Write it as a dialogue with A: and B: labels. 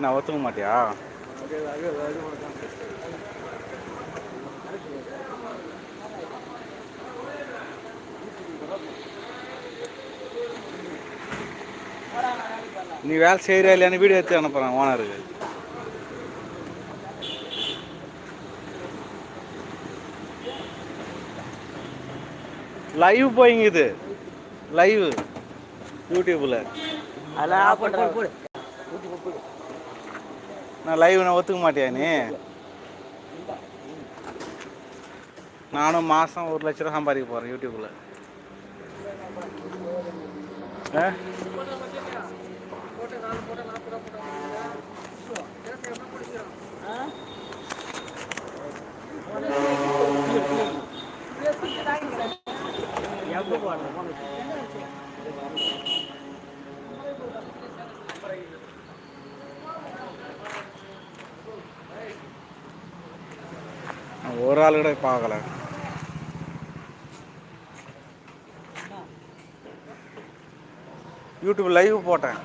A: நான் ஒத்துக்க மாட்டியா? நீ வேலை செய்கிற இல்லையான்னு வீடியோ எடுத்து அனுப்புகிறேன் ஓனருக்கு. லைவ் போயிங்குது லைவ் யூடியூப்பில்
B: அதெல்லாம் ஆஃப் பண்ணுற
A: நான் லைவ் நான் ஒத்துக்க மாட்டியா நீ? நானும் மாதம் ஒரு லட்ச ரூபா சம்பாதிக்க போகிறேன் யூடியூப்பில் ஆ? ஒரு ஆள் கூட பார்க்கல யூடியூப் லைவ் போட்டேன்.